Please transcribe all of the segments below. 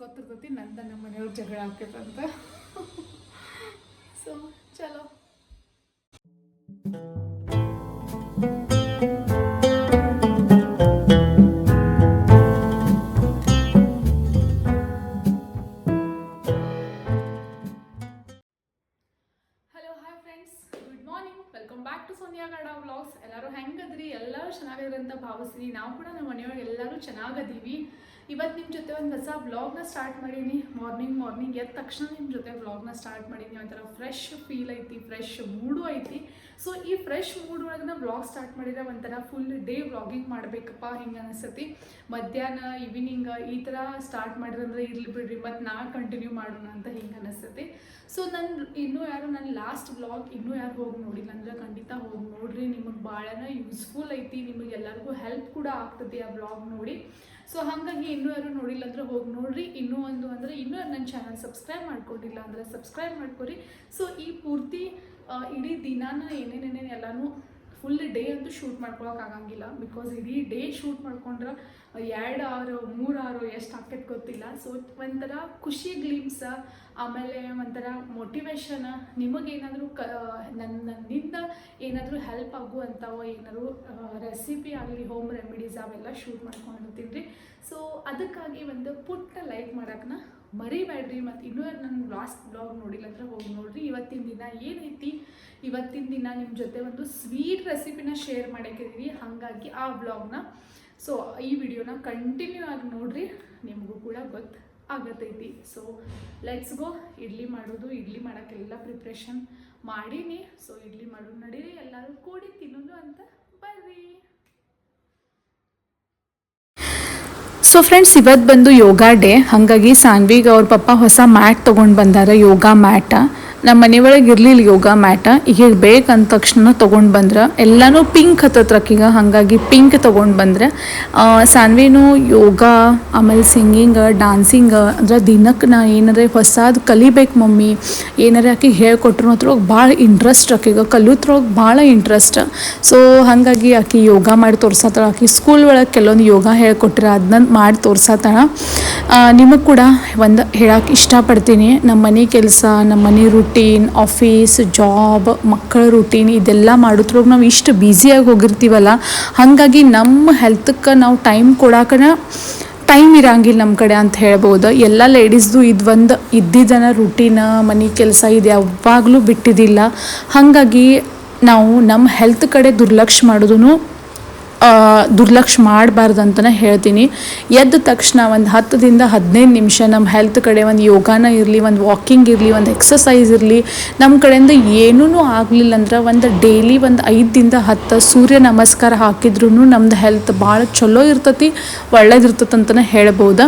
ಗೊತ್ತಿರ್ತೈತಿ ನಂದ ನಮ್ಮ ಮನೆಯವ್ರ ಜಗಳ ಆಗ್ತೈತಂತ ಸೊ ಚಲೋ. ಹೊಸ ವ್ಲಾಗ್ನ ಸ್ಟಾರ್ಟ್ ಮಾಡೀನಿ. ಮಾರ್ನಿಂಗ್ ಮಾರ್ನಿಂಗ್ ಎದ್ದ ತಕ್ಷಣ ನಿಮ್ಮ ಜೊತೆ ವ್ಲಾಗ್ನ ಸ್ಟಾರ್ಟ್ ಮಾಡೀನಿ. ಒಂಥರ ಫ್ರೆಶ್ ಫೀಲ್ ಐತಿ ಫ್ರೆಶ್ ಮೂಡು ಐತಿ. ಸೊ ಈ ಫ್ರೆಶ್ ಮೂಡ್ ಒಳಗೆ ವ್ಲಾಗ್ ಸ್ಟಾರ್ಟ್ ಮಾಡಿದ್ರೆ ಒಂಥರ ಫುಲ್ ಡೇ ವ್ಲಾಗಿಂಗ್ ಮಾಡಬೇಕಪ್ಪ ಹಿಂಗೆ ಅನಿಸ್ತತಿ. ಮಧ್ಯಾಹ್ನ ಈವ್ನಿಂಗ್ ಈ ಥರ ಸ್ಟಾರ್ಟ್ ಮಾಡಿದ್ರೆ ಇರ್ಲಿ ಬಿಡ್ರಿ, ಮತ್ತು ನಾ ಕಂಟಿನ್ಯೂ ಮಾಡೋಣ ಅಂತ ಹಿಂಗೆ ಅನಿಸ್ತತಿ. ಸೊ ನನ್ನ ಇನ್ನೂ ಯಾರು ನನ್ನ ಲಾಸ್ಟ್ ವ್ಲಾಗ್ ಇನ್ನೂ ಯಾರು ಹೋಗಿ ನೋಡಿಲ್ಲ ಅಂದ್ರೆ ಖಂಡಿತ ಹೋಗಿ ನೋಡ್ರಿ, ನಿಮಗೆ ಭಾಳನ ಯೂಸ್ಫುಲ್ ಐತಿ, ನಿಮಗೆ ಎಲ್ಲರಿಗೂ ಹೆಲ್ಪ್ ಕೂಡ ಆಗ್ತದೆ ಆ ವ್ಲಾಗ್ ನೋಡಿ. ಸೊ ಹಾಗಾಗಿ ಇನ್ನೂ ಯಾರು ನೋಡಿಲ್ಲ ಅಂದ್ರೆ ಹೋಗಿ ನೋಡ್ರಿ, ಇನ್ನೂ ಒಂದು ಅಂದರೆ ಇನ್ನೂ ನನ್ನ ಚಾನಲ್ ಸಬ್ಸ್ಕ್ರೈಬ್ ಮಾಡ್ಕೊಂಡಿಲ್ಲ ಅಂದರೆ ಸಬ್ಸ್ಕ್ರೈಬ್ ಮಾಡ್ಕೊರಿ. ಸೊ ಈ ಪೂರ್ತಿ ಇಡೀ ದಿನಾನ ಏನೇನೇನೇನು ಎಲ್ಲನೂ ಫುಲ್ ಡೇ ಅಂತೂ ಶೂಟ್ ಮಾಡ್ಕೊಳಕ್ಕೆ ಆಗಂಗಿಲ್ಲ ಬಿಕಾಸ್ ಇಡೀ ಡೇ ಶೂಟ್ ಮಾಡ್ಕೊಂಡ್ರೆ ಎರಡು ಆರು, ಮೂರು ಆರು ಎಷ್ಟು ಆಗ್ತೈತೆ ಗೊತ್ತಿಲ್ಲ. ಸೊ ಒಂಥರ ಖುಷಿ ಗ್ಲೀಮ್ಸ ಆಮೇಲೆ ಒಂಥರ ಮೋಟಿವೇಶನ್ ನಿಮಗೇನಾದರೂ ಕ ನನ್ನ ನನ್ನಿಂದ ಏನಾದರೂ ಹೆಲ್ಪ್ ಆಗುವಂಥವು, ಏನಾದರೂ ರೆಸಿಪಿ ಆಗಲಿ ಹೋಮ್ ರೆಮಿಡೀಸ್ ಅವೆಲ್ಲ ಶೂಟ್ ಮಾಡ್ಕೊಂಡಿರ್ತೀನಿ ರೀ ಸೊ ಅದಕ್ಕಾಗಿ ಒಂದು ಪುಟ್ಟ ಲೈಕ್ ಮಾಡೋಕ್ಕನ್ನ ಮರಿಬೇಡ್ರಿ. ಮತ್ತು ಇನ್ನೂ ನನ್ನ ಲಾಸ್ಟ್ ಬ್ಲಾಗ್ ನೋಡಿಲ್ಲ ಅಂದ್ರೆ ಹೋಗಿ ನೋಡ್ರಿ. ಇವತ್ತಿನ ದಿನ ಏನೈತಿ? ಇವತ್ತಿನ ದಿನ ನಿಮ್ಮ ಜೊತೆ ಒಂದು ಸ್ವೀಟ್ ರೆಸಿಪಿನ ಶೇರ್ ಮಾಡಕ್ಕಿದ್ದೀವಿ ಹಾಗಾಗಿ ಆ ಬ್ಲಾಗ್ನ ಸೊ ಈ ವಿಡಿಯೋನ ಕಂಟಿನ್ಯೂ ಆಗಿ ನೋಡ್ರಿ, ನಿಮಗೂ ಕೂಡ ಗೊತ್ತು ಆಗತೈತಿ. ಸೊ ಲೆಟ್ಸ್ ಗೋ ಇಡ್ಲಿ ಮಾಡೋದು, ಇಡ್ಲಿ ಮಾಡೋಕ್ಕೆಲ್ಲ ಪ್ರಿಪ್ರೇಷನ್ ಮಾಡೀನಿ. ಸೊ ಇಡ್ಲಿ ಮಾಡೋದು ನಡೀರಿ, ಎಲ್ಲರೂ ಕೂಡಿ ತಿನ್ನೋದು ಅಂತ ಬರ್ರಿ. ಸೊ ಫ್ರೆಂಡ್ಸ್ ಇವತ್ತು ಬಂದು ಯೋಗ ಡೇ. ಹಾಗಾಗಿ ಸಾನ್ವಿಗೆ ಅವ್ರ ಪಪ್ಪ ಹೊಸ ಮ್ಯಾಟ್ ತೊಗೊಂಡು ಬಂದಾರ, ಯೋಗ ಮ್ಯಾಟ. ನಮ್ಮ ಮನೆಯೊಳಗೆ ಇರಲಿಲ್ಲ ಯೋಗ ಮ್ಯಾಟ. ಈಗ ಬೇಕಂದ ತಕ್ಷಣ ತೊಗೊಂಡು ಬಂದ್ರೆ, ಎಲ್ಲನೂ ಪಿಂಕ್ ಹತ್ತತ್ರಕ್ಕೀಗ ಹಾಗಾಗಿ ಪಿಂಕ್ ತೊಗೊಂಡು ಬಂದ್ರ ಸಾನ್ವಿನೂ ಯೋಗ, ಆಮೇಲೆ ಸಿಂಗಿಂಗ್, ಡಾನ್ಸಿಂಗ್, ಅಂದ್ರೆ ದಿನಕ್ಕೆ ನಾ ಏನಾರ ಹೊಸಾದ್ ಕಲಿಬೇಕು ಮಮ್ಮಿ. ಏನಾರ ಆಕಿಗೆ ಹೇಳ್ಕೊಟ್ರು ಅದ್ರೊಳಗೆ ಭಾಳ ಇಂಟ್ರೆಸ್ಟ್ ಆಕಿಗೆ ಕಲಿಯೋದ್ರೊಳಗೆ ಭಾಳ ಇಂಟ್ರೆಸ್ಟ್ ಸೊ ಹಾಗಾಗಿ ಆಕೆ ಯೋಗ ಮಾಡಿ ತೋರ್ಸತ್ತಾಳ ಆಕೆ ಸ್ಕೂಲ್ ಒಳಗೆ ಕೆಲವೊಂದು ಯೋಗ ಹೇಳ್ಕೊಟ್ರೆ ಅದನ್ನ ಮಾಡಿ ತೋರ್ಸತ್ತಾಳ ನಿಮಗೆ ಕೂಡ ಒಂದು ಹೇಳಕ್ಕೆ ಇಷ್ಟಪಡ್ತೀನಿ. ನಮ್ಮ ಮನೆ ಕೆಲಸ ನಮ್ಮ ಮನೆ ರುಟೀನ್ ಆಫೀಸ್ ಜಾಬ್ ಮಕ್ಕಳ ರುಟೀನ್ ಇದೆಲ್ಲ ಮಾಡೋದ್ರೊಳಗೆ ನಾವು ಇಷ್ಟು ಬ್ಯುಸಿಯಾಗಿ ಹೋಗಿರ್ತೀವಲ್ಲ, ಹಾಗಾಗಿ ನಮ್ಮ ಹೆಲ್ತಕ್ಕೆ ನಾವು ಟೈಮ್ ಕೊಡಾಕನ ಟೈಮ್ ಇರಂಗಿಲ್ಲ ನಮ್ಮ ಕಡೆ ಅಂತ ಹೇಳ್ಬೋದು. ಎಲ್ಲ ಲೇಡೀಸ್ದು ಇದು ಒಂದು ಇದ್ದಿದ್ದನ ರುಟೀನ ಮನೆ ಕೆಲಸ ಇದು ಯಾವಾಗಲೂ ಬಿಟ್ಟಿದ್ದಿಲ್ಲ ಹಾಗಾಗಿ ನಾವು ನಮ್ಮ ಹೆಲ್ತ್ ಕಡೆ ದುರ್ಲಕ್ಷ ಮಾಡೋದು ದುರ್ಲಕ್ಷ್ಯ ಮಾಡಬಾರ್ದು ಅಂತಲೇ ಹೇಳ್ತೀನಿ. ಎದ್ದ ತಕ್ಷಣ ಒಂದು ಹತ್ತದಿಂದ ಹದಿನೈದು ನಿಮಿಷ ನಮ್ಮ ಹೆಲ್ತ್ ಕಡೆ ಒಂದು ಯೋಗಾನ ಇರಲಿ, ಒಂದು ವಾಕಿಂಗ್ ಇರಲಿ, ಒಂದು ಎಕ್ಸಸೈಸ್ ಇರಲಿ ನಮ್ಮ ಕಡೆಯಿಂದ ಏನೂ ಆಗಲಿಲ್ಲ ಅಂದ್ರೆ ಒಂದು ಡೈಲಿ ಒಂದು ಐದರಿಂದ ಹತ್ತು ಸೂರ್ಯ ನಮಸ್ಕಾರ ಹಾಕಿದ್ರೂ ನಮ್ದು ಹೆಲ್ತ್ ಭಾಳ ಚಲೋ ಇರ್ತತಿ ಒಳ್ಳೇದಿರ್ತತಿ ಅಂತಲೇ ಹೇಳ್ಬೋದು.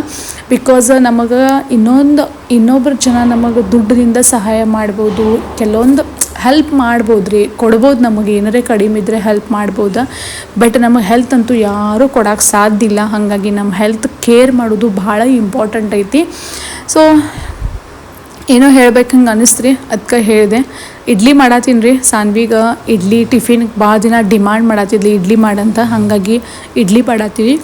ಬಿಕಾಸ್ ನಮಗೆ ಇನ್ನೊಂದು, ಇನ್ನೊಬ್ಬರು ಜನ ನಮಗೆ ದುಡ್ಡಿನಿಂದ ಸಹಾಯ ಮಾಡ್ಬೋದು, ಕೆಲವೊಂದು ಹೆಲ್ಪ್ ಮಾಡ್ಬೋದು ರೀ ಕೊಡ್ಬೋದು ನಮಗೆ. ಏನಾರೇ ಕಡಿಮೆ ಇದ್ದರೆ ಹೆಲ್ಪ್ ಮಾಡ್ಬೋದಾ. ಬಟ್ ನಮಗೆ ಹೆಲ್ತ್ ಅಂತೂ ಯಾರೂ ಕೊಡೋಕ್ಕೆ ಸಾಧ್ಯ ಇಲ್ಲ. ಹಾಗಾಗಿ ನಮ್ಮ ಹೆಲ್ತ್ ಕೇರ್ ಮಾಡೋದು ಭಾಳ ಇಂಪಾರ್ಟೆಂಟ್ ಐತಿ. ಸೊ ಏನೋ ಹೇಳ್ಬೇಕು ಹಂಗೆ ಅನ್ನಿಸ್ತು ರೀ ಅದಕ್ಕೆ ಹೇಳಿದೆ. ಇಡ್ಲಿ ಮಾಡತ್ತೀನಿ ರೀ ಸಾನ್ವಿಗೆ ಇಡ್ಲಿ ಟಿಫಿನ್ಗೆ ಭಾಳ ದಿನ ಡಿಮ್ಯಾಂಡ್ ಮಾಡತ್ತಿದ್ಲಿ ಇಡ್ಲಿ ಮಾಡಂತ. ಹಾಗಾಗಿ ಇಡ್ಲಿ ಮಾಡತ್ತೀವಿ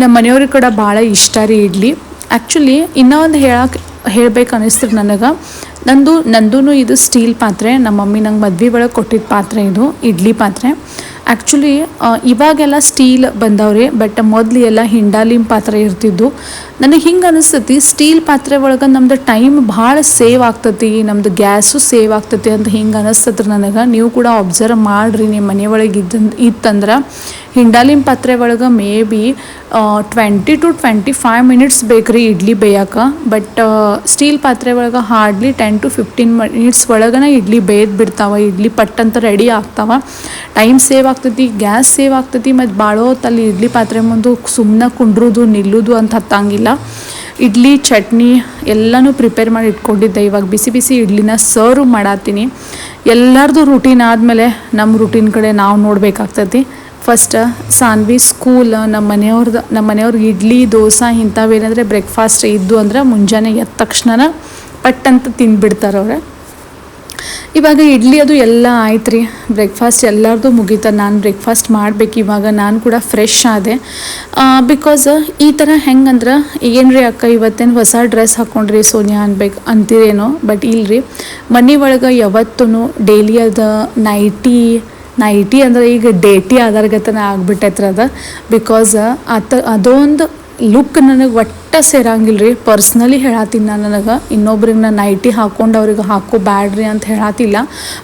ನಮ್ಮ ಮನೆಯವ್ರಿಗೆ ಕೂಡ ಭಾಳ ಇಷ್ಟ ರೀ ಇಡ್ಲಿ. ಆ್ಯಕ್ಚುಲಿ ಇನ್ನೂ ಒಂದು ಹೇಳಕ್ಕೆ ಹೇಳ್ಬೇಕು ಅನ್ನಿಸ್ತು ನನಗೆ. ನಂದು ನಂದೂ ಇದು ಸ್ಟೀಲ್ ಪಾತ್ರೆ, ನಮ್ಮ ಮಮ್ಮಿ ನಂಗೆ ಮದ್ವೆ ಒಳಗೆ ಕೊಟ್ಟಿದ್ದ ಪಾತ್ರೆ ಇದು, ಇಡ್ಲಿ ಪಾತ್ರೆ. ಆ್ಯಕ್ಚುಲಿ ಇವಾಗೆಲ್ಲ ಸ್ಟೀಲ್ ಬಂದವ್ರಿ ಬಟ್ ಮೊದಲು ಎಲ್ಲ ಹಿಂಡಾಲಿಮ್ ಪಾತ್ರೆ ಇರ್ತಿದ್ದು ನನಗೆ ಹಿಂಗೆ ಅನಿಸ್ತತಿ, ಸ್ಟೀಲ್ ಪಾತ್ರೆ ಒಳಗೆ ನಮ್ದು ಟೈಮ್ ಭಾಳ ಸೇವ್ ಆಗ್ತತಿ, ನಮ್ದು ಗ್ಯಾಸು ಸೇವ್ ಆಗ್ತತಿ ಅಂತ ಹಿಂಗೆ ಅನಿಸ್ತದ್ರಿ ನನಗೆ. ನೀವು ಕೂಡ ಅಬ್ಸರ್ವ್ ಮಾಡಿರಿ ನಿಮ್ಮ ಮನೆಯೊಳಗೆ ಇದ್ದ ಇತ್ತಂದ್ರೆ. ಹಿಂಡಾಲಿನ ಪಾತ್ರೆ ಒಳಗೆ maybe twenty to twenty five minutes ಬೇಕು ರೀ ಇಡ್ಲಿ ಬೇಯಕ್ಕೆ ಬಟ್ ಸ್ಟೀಲ್ ಪಾತ್ರೆ ಒಳಗೆ hardly ten to fifteen minutes ಒಳಗನ idli ಬೇಯ್ದು ಬಿಡ್ತಾವ. ಇಡ್ಲಿ ಪಟ್ ಅಂತ ರೆಡಿ ಆಗ್ತಾವ. ಟೈಮ್ ಸೇವ್ ಆಗ್ತೈತಿ ಗ್ಯಾಸ್ ಸೇವ್ ಆಗ್ತೈತಿ, ಮತ್ತು ಭಾಳ ಹೊತ್ತಲ್ಲಿ ಇಡ್ಲಿ ಪಾತ್ರೆ ಮುಂದೆ ಸುಮ್ಮನೆ ಕುಂಡ್ರೋದು, ನಿಲ್ಲೋದು ಅಂತ ಹತ್ತಂಗಿಲ್ಲ. ಇಡ್ಲಿ, ಚಟ್ನಿ ಎಲ್ಲನೂ ಪ್ರಿಪೇರ್ ಮಾಡಿ ಇಟ್ಕೊಂಡಿದ್ದೆ. ಇವಾಗ ಬಿಸಿ ಬಿಸಿ ಇಡ್ಲಿನ ಸರ್ವ್ ಮಾಡತ್ತೀನಿ ಎಲ್ಲರದು ರೂಟೀನ್ ಆದಮೇಲೆ ನಮ್ಮ ರೂಟೀನ್ ಕಡೆ ನಾವು ನೋಡಬೇಕಾಗ್ತೈತಿ. ಫಸ್ಟ್ ಸಾನ್ವಿ ಸ್ಕೂಲ್ ನಮ್ಮ ಮನೆಯವ್ರದ್ದು ನಮ್ಮ ಮನೆಯವ್ರಿಗೆ ಇಡ್ಲಿ, ದೋಸೆ ಇಂಥವೇನಾದರೆ ಬ್ರೇಕ್ಫಾಸ್ಟ್ ಇದ್ದು ಅಂದ್ರೆ ಮುಂಜಾನೆ ಎದ್ದ ತಕ್ಷಣ ಪಟ್ ಅಂತ ತಿಂದ್ಬಿಡ್ತಾರೆ ಅವ್ರೆ. ಇವಾಗ ಇಡ್ಲಿ ಅದು ಎಲ್ಲ ಆಯ್ತು ರೀ ಬ್ರೇಕ್ಫಾಸ್ಟ್ ಎಲ್ಲರದು ಮುಗೀತ. ನಾನು ಬ್ರೇಕ್ಫಾಸ್ಟ್ ಮಾಡಬೇಕು. ಇವಾಗ ನಾನು ಕೂಡ ಫ್ರೆಶ್ ಆದೆ. ಬಿಕಾಸ್ ಈ ಥರ ಹೆಂಗಂದ್ರೆ ಏನು ರೀ ಅಕ್ಕ ಇವತ್ತೇನು ಹೊಸ ಡ್ರೆಸ್ ಹಾಕ್ಕೊಂಡ್ರಿ ಸೋನಿಯಾ ಅನ್ಬೇಕು ಅಂತೀರೇನೋ ಬಟ್ ಇಲ್ರಿ. ಮನೆ ಒಳಗೆ ಯಾವತ್ತೂ ಡೈಲಿ ಅದ ನೈಟಿ ನೈಟಿ ಅಂದ್ರೆ ಈಗ ಡೇಟಿ ಆಧಾರಗತನ ಆಗ್ಬಿಟ್ಟೈತ್ರ ಅದ. ಬಿಕಾಸ್ ಆತ ಅದೊಂದು ಲುಕ್ ನನಗೆ ಒಟ್ಟ ಸೇರಂಗಿಲ್ಲ ರೀ ಪರ್ಸ್ನಲಿ ಹೇಳತ್ತೀನಿ ನಾನು ನನಗೆ. ಇನ್ನೊಬ್ರಿಗೆ ನಾನು ನೈಟಿ ಹಾಕೊಂಡು ಅವ್ರಿಗೆ ಹಾಕೋ ಬ್ಯಾಡ್ರಿ ಅಂತ ಹೇಳತ್ತಿಲ್ಲ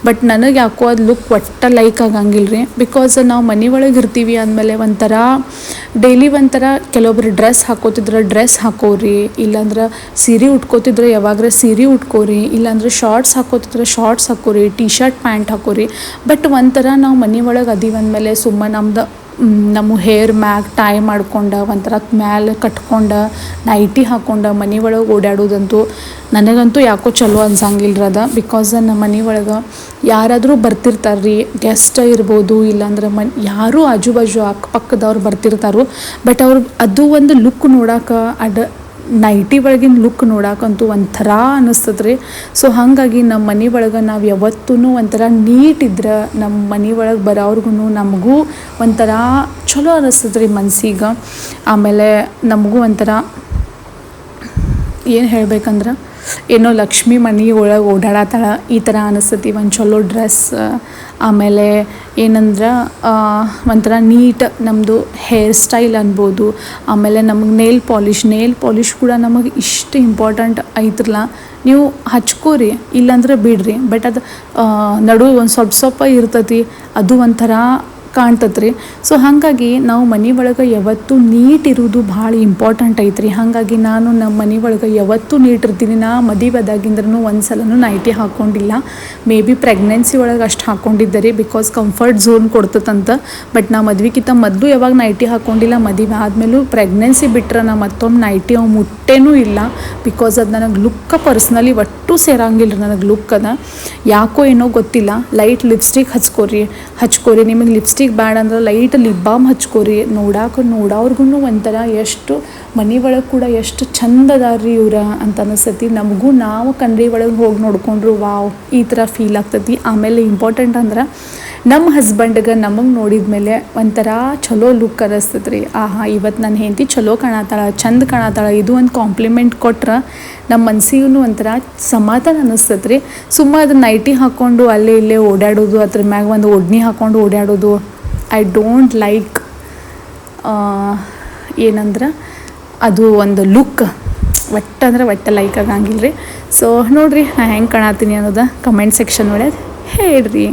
ಬಟ್ ನನಗೆ ಯಾಕೋ ಅದು ಲುಕ್ ಒಟ್ಟ ಲೈಕ್ ಆಗಂಗಿಲ್ಲ ರೀ ಬಿಕಾಸ್ ನಾವು ಮನೆ ಒಳಗೆ ಇರ್ತೀವಿ ಅಂದಮೇಲೆ ಒಂಥರ ಡೈಲಿ ಒಂಥರ ಕೆಲವೊಬ್ರು ಡ್ರೆಸ್ ಹಾಕೋತಿದ್ರೆ ಡ್ರೆಸ್ ಹಾಕೋರಿ. ಇಲ್ಲಾಂದ್ರೆ ಸೀರೆ ಉಟ್ಕೋತಿದ್ರೆ ಯಾವಾಗ್ರೆ ಸೀರೆ ಉಟ್ಕೋರಿ. ಇಲ್ಲಾಂದ್ರೆ ಶಾರ್ಟ್ಸ್ ಹಾಕೋತಿದ್ರೆ ಶಾರ್ಟ್ಸ್ ಹಾಕೋರಿ. ಟೀ ಶರ್ಟ್ ಪ್ಯಾಂಟ್ ಹಾಕೋರಿ. ಬಟ್ ಒಂಥರ ನಾವು ಮನೆ ಒಳಗೆ ಅದೀವಿ ಅಂದಮೇಲೆ ಸುಮ್ಮ ನಮ್ದು ನಮ್ಮ ಹೇರ್ ಮ್ಯಾಗ ಟೈ ಮಾಡ್ಕೊಂಡು, ಒಂಥರ ಮ್ಯಾಲೆ ಕಟ್ಕೊಂಡು, ನೈಟಿ ಹಾಕೊಂಡು, ಮನೆ ಒಳಗೆ ಓಡಾಡೋದಂತೂ ನನಗಂತೂ ಯಾಕೋ ಚಲೋ ಅನ್ಸಂಗಿಲ್ಲ ಅದ. ಬಿಕಾಸ್ ನಮ್ಮ ಮನೆ ಒಳಗೆ ಯಾರಾದರೂ ಬರ್ತಿರ್ತಾರೆ ರೀ ಗೆಸ್ಟ್ ಇರ್ಬೋದು, ಇಲ್ಲಾಂದ್ರೆ ಮನ್, ಯಾರೂ ಆಜು ಬಾಜು ಅಕ್ಕಪಕ್ಕದವ್ರು ಬರ್ತಿರ್ತಾರೋ. ಬಟ್ ಅವ್ರು ಅದು ಒಂದು ಲುಕ್ ನೋಡೋಕೆ ಅಡ ನೈಟಿ ಒಳಗಿನ ಲುಕ್ ನೋಡಕ್ಕಂತೂ ಒಂಥರ ಅನ್ನಿಸ್ತದ ರೀ ಸೊ ಹಾಗಾಗಿ ನಮ್ಮ ಮನೆ ಒಳಗೆ ನಾವು ಯಾವತ್ತೂ ಒಂಥರ ನೀಟ್ ಇದ್ರೆ ನಮ್ಮ ಮನೆ ಒಳಗೆ ಬರೋರ್ಗು ನಮಗೂ ಒಂಥರ ಚಲೋ ಅನಿಸ್ತದೆ ರೀ ಮನ್ಸಿಗೆ. ಆಮೇಲೆ ನಮಗೂ ಒಂಥರ ಏನು ಹೇಳ್ಬೇಕಂದ್ರೆ, ಏನೋ ಲಕ್ಷ್ಮಿ ಮನೆ ಒಳಗೆ ಓಡಾಡತ್ತಾಳ ಈ ಥರ ಅನಿಸ್ತತಿ. ಒಂದು ಚಲೋ ಡ್ರೆಸ್ ಆಮೇಲೆ ಏನಂದ್ರೆ ಒಂಥರ ನೀಟ್ ನಮ್ಮದು ಹೇರ್ ಸ್ಟೈಲ್ ಅನ್ಬೋದು. ಆಮೇಲೆ ನಮಗೆ ನೇಲ್ ಪಾಲಿಷ್ ನೇಲ್ ಪಾಲಿಷ್ ಕೂಡ ನಮಗೆ ಇಷ್ಟು ಇಂಪಾರ್ಟೆಂಟ್ ಐತ್ರಲ್ಲ ನೀವು ಹಚ್ಕೋರಿ, ಇಲ್ಲಾಂದ್ರೆ ಬಿಡ್ರಿ. ಬಟ್ ಅದು ನಡು ಒಂದು ಸ್ವಲ್ಪ ಸ್ವಲ್ಪ ಇರ್ತತಿ. ಅದು ಒಂಥರ ಕಾಣ್ತದೆ ರೀ ಸೊ ಹಾಗಾಗಿ ನಾವು ಮನೆ ಒಳಗೆ ಯಾವತ್ತೂ ನೀಟ್ ಇರೋದು ಭಾಳ ಇಂಪಾರ್ಟೆಂಟ್ ಐತ್ರಿ. ಹಾಗಾಗಿ ನಾನು ನಮ್ಮ ಮನೆ ಒಳಗೆ ಯಾವತ್ತೂ ನೀಟ್ ಇರ್ತೀನಿ. ನಾ ಮದುವೆದಾಗಿಂದ್ರೂ ಒಂದು ಸಲನೂ ನೈಟಿ ಹಾಕ್ಕೊಂಡಿಲ್ಲ ಮೇ ಬಿ ಪ್ರೆಗ್ನೆನ್ಸಿ ಒಳಗೆ ಅಷ್ಟು ಹಾಕ್ಕೊಂಡಿದ್ದೆ ರೀ ಬಿಕಾಸ್ ಕಂಫರ್ಟ್ ಝೋನ್ ಕೊಡ್ತದಂತ. ಬಟ್ ನಾ ಮದ್ವಿಗಿಂತ ಮೊದಲು ಯಾವಾಗ ನೈಟಿ ಹಾಕ್ಕೊಂಡಿಲ್ಲ ಮದುವೆ ಆದಮೇಲೂ ಪ್ರೆಗ್ನೆನ್ಸಿ ಬಿಟ್ರೆ ನಾ ಮತ್ತೊಮ್ಮೆ ನೈಟಿ ಅವು ಮುಟ್ಟೇನೂ ಇಲ್ಲ. ಬಿಕಾಸ್ ಅದು ನನಗೆ ಲುಕ್ಕ ಪರ್ಸ್ನಲಿ ಒಟ್ಟು ಸೇರಂಗಿಲ್ಲ ರೀ ನನಗೆ ಲುಕ್ ಅದ. ಯಾಕೋ ಏನೋ ಗೊತ್ತಿಲ್ಲ. ಲೈಟ್ ಲಿಪ್ಸ್ಟಿಕ್ ಹಚ್ಕೋರಿ ಹಚ್ಕೋರಿ, ನಿಮಗೆ ಲಿಪ್ಸ್ಟಿಕ್ ಬ್ಯಾಂಡ್ ಅಂದ್ರೆ ಲೈಟ್ ಲಿಪ್ ಬಾಮ್ ಹಚ್ಕೋರಿ, ನೋಡಾಕ ನೋಡೋರ್ಗು ಒಂಥರ ಎಷ್ಟು ಮನೆ ಒಳಗೆ ಕೂಡ ಎಷ್ಟು ಚಂದ ಅದಾರ್ರಿ ಇವ್ರ ಅಂತ ಅನಿಸ್ತೈತಿ ನಮಗೂ ನಾವು ಕಣ್ರಿ ಒಳಗೆ ಹೋಗಿ ನೋಡ್ಕೊಂಡ್ರು, ವಾವ್, ಈ ಥರ ಫೀಲ್ ಆಗ್ತೈತಿ. ಆಮೇಲೆ ಇಂಪಾರ್ಟೆಂಟ್ ಅಂದ್ರೆ ನಮ್ಮ ಹಸ್ಬೆಂಡ್ಗೆ ನಮಗೆ ನೋಡಿದ ಮೇಲೆ ಒಂಥರ ಚಲೋ ಲುಕ್ ಅನಿಸ್ತದೆ ರೀ ಆಹಾ ಇವತ್ತು ನನ್ನ ಹೆಂಡತಿ ಚಲೋ ಕಾಣತ್ತಾಳ ಚಂದ ಕಾಣತ್ತಾಳ ಇದು ಒಂದು ಕಾಂಪ್ಲಿಮೆಂಟ್ ಕೊಟ್ರೆ ನಮ್ಮ ಮನಸ್ಸಿಗೂ ಒಂಥರ ಸಮಾಧಾನ ಅನ್ನಿಸ್ತದೆ ರೀ ಸುಮ್ಮ ಅದನ್ನ ನೈಟಿ ಹಾಕ್ಕೊಂಡು ಅಲ್ಲೇ ಇಲ್ಲೇ ಓಡಾಡೋದು ಅದ್ರ ಮ್ಯಾಗ ಒಂದು ಒಡ್ನಿ ಹಾಕ್ಕೊಂಡು ಓಡಾಡೋದು ಐ ಡೋಂಟ್ ಲೈಕ್ ಏನಂದ್ರೆ ಅದು ಒಂದು ಲುಕ್. ಒಟ್ಟು ಅಂದ್ರೆ ಒಟ್ಟು ಲೈಕ್ ಆಗಂಗಿಲ್ಲ ರೀ ಸೊ ನೋಡಿರಿ, ನಾ ಹೆಂಗೆ ಕಾಣತ್ತೀನಿ ಅನ್ನೋದು ಕಮೆಂಟ್ ಸೆಕ್ಷನ್ ಒಳಗೆ ಹೇಳ್ರಿ.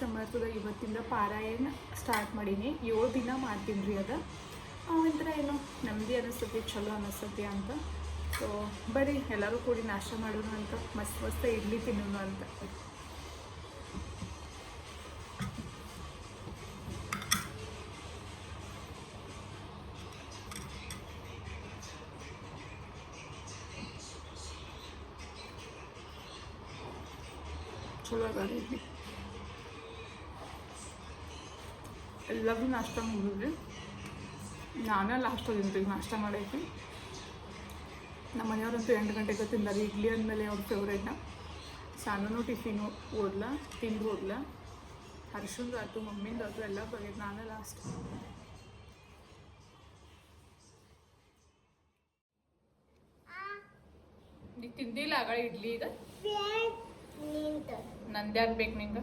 ಸಮರ್ಥದ ಇವತ್ತಿಂದ ಪಾರಾಯಣ ಸ್ಟಾರ್ಟ್ ಮಾಡೀನಿ. ಏಳು ದಿನ ಮಾಡ್ತೀನಿ ರೀ ಅದು. ಆನಂತರ ಏನೋ ನೆಮ್ಮದಿ ಅನಿಸ್ತತಿ ಚಲೋ ಅನಿಸ್ತತಿ ಅಂತ. ಸೊ ಬರ್ರಿ ಎಲ್ಲರೂ ಕೂಡಿ ನಾಶ ಮಾಡೋಣ ಅಂತ, ಮಸ್ತ್ ಮಸ್ತ್ ಇಡ್ಲಿ ತಿನ್ನೋಣ ಅಂತ. ಚಲೋ ಅದ ಇಡ್ಲಿ. ಎಲ್ಲರೂ ನಾಷ್ಟ ಮುಗಿದ್ರಿ ನಾನೇ ಲಾಸ್ಟ್ ತಿಂತೀವಿ ನಾಷ್ಟ ಮಾಡೈತಿ ನಮ್ಮ ಮನೆಯವ್ರಂತೂ ಎಂಟು ಗಂಟೆಗೆ ತಿಂದಾರೆ ಇಡ್ಲಿ ಅಂದಮೇಲೆ ಅವ್ರ ಫೇವ್ರೇಟ್ನ ಸಾನೂ ಟಿಫಿನು ಓದ್ಲ ತಿಂದು ಹೋದ್ಲ ಹರ್ಷಂದು ಆಯ್ತು ಮಮ್ಮಿಂದು ಆಯ್ತು ಎಲ್ಲ ಬಗೆದು ನಾನೇ ಲಾಸ್ಟ್ ನೀ ತಿಂದಿಲ್ಲ ಆಗ ಇಡ್ಲಿ ಈಗ ನಂದ್ಯಾಕ್ ಬೇಕು ನಿಂಗೆ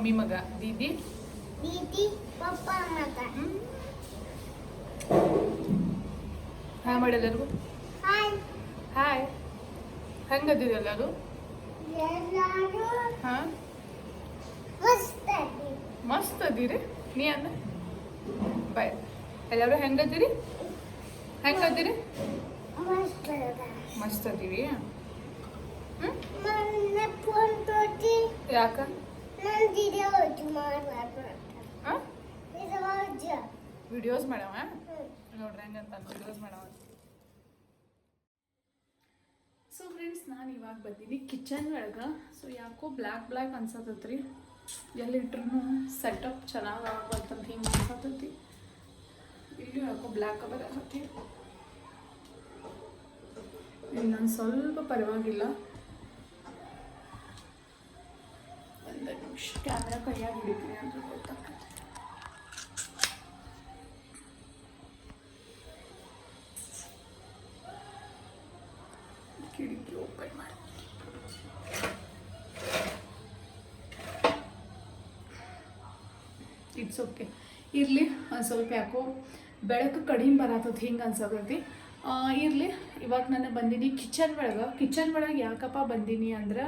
ಮಮ್ಮಿ ಮಗ. ದೀದಿ? ದೀದಿ ಪಪ್ಪ ಮಗ. ಹಾಯ್ ಮಾಡಿ ಎಲ್ಲರಿಗೂ ಹಾಯ್. ಹಾಯ್. ಹೆಂಗದಿರಿ ಎಲ್ಲರೂ ಹಾಂ. ಮಸ್ತ್ ಅದೀರಿ ನೀ ಅಂದ ಬಾಯ್. ಎಲ್ಲರೂ ಹೆಂಗದಿರಿ? ಹೆಂಗದಿರಿ? ಮಸ್ತ್ ಅದೀವಿ ಯಾಕ? ವಿಡಿಯೋಸ್ ಮಾಡವ ನೋಡ್ರಿ ಹೆಂಗಂತ ವಿಡಿಯೋಸ್ ಮಾಡವ ಸೊ ಫ್ರೆಂಡ್ಸ್ ನಾನು ಇವಾಗ ಬಂದೀನಿ ಕಿಚನ್ ಒಳಗೆ. ಸೊ ಯಾಕೋ ಬ್ಲ್ಯಾಕ್ ಬ್ಲ್ಯಾಕ್ ಅನ್ಸತ್ತೈತ್ರಿ. ಎಲ್ಲಿಟ್ರು ಸೆಟಪ್ ಚೆನ್ನಾಗಿ ಆಗತ್ತಂತ ಹಿಂಗೆ ಅನ್ಸತ್ತೈತಿ ಇಲ್ಲಿ ಯಾಕೋ ಬ್ಲ್ಯಾಕ್ ಬರಕತ್ತಿ ಇನ್ನೊಂದು ಸ್ವಲ್ಪ ಪರವಾಗಿಲ್ಲ. ಒಂದು ನಿಮಿಷ ಕ್ಯಾಮ್ರಾ ಕೈಯಾಗಿ ಹಿಡಿತೀನಿ ಅಂತ ಗೊತ್ತಾಗ್ತದೆ ಕಿಟಕಿ ಓಪನ್ ಮಾಡಿ ಇಟ್ಸ್ ಓಕೆ ಇರಲಿ ಒಂದು ಸ್ವಲ್ಪ ಯಾಕೋ ಬೆಳಕು ಕಡಿಮೆ ಬರತ್ತದ ಹಿಂಗೆ ಅನ್ಸತೈತಿ ಇರಲಿ. ಇವಾಗ ನಾನು ಬಂದೀನಿ ಕಿಚನ್ ಒಳಗೆ. ಕಿಚನ್ ಒಳಗೆ ಯಾಕಪ್ಪ ಬಂದೀನಿ ಅಂದ್ರೆ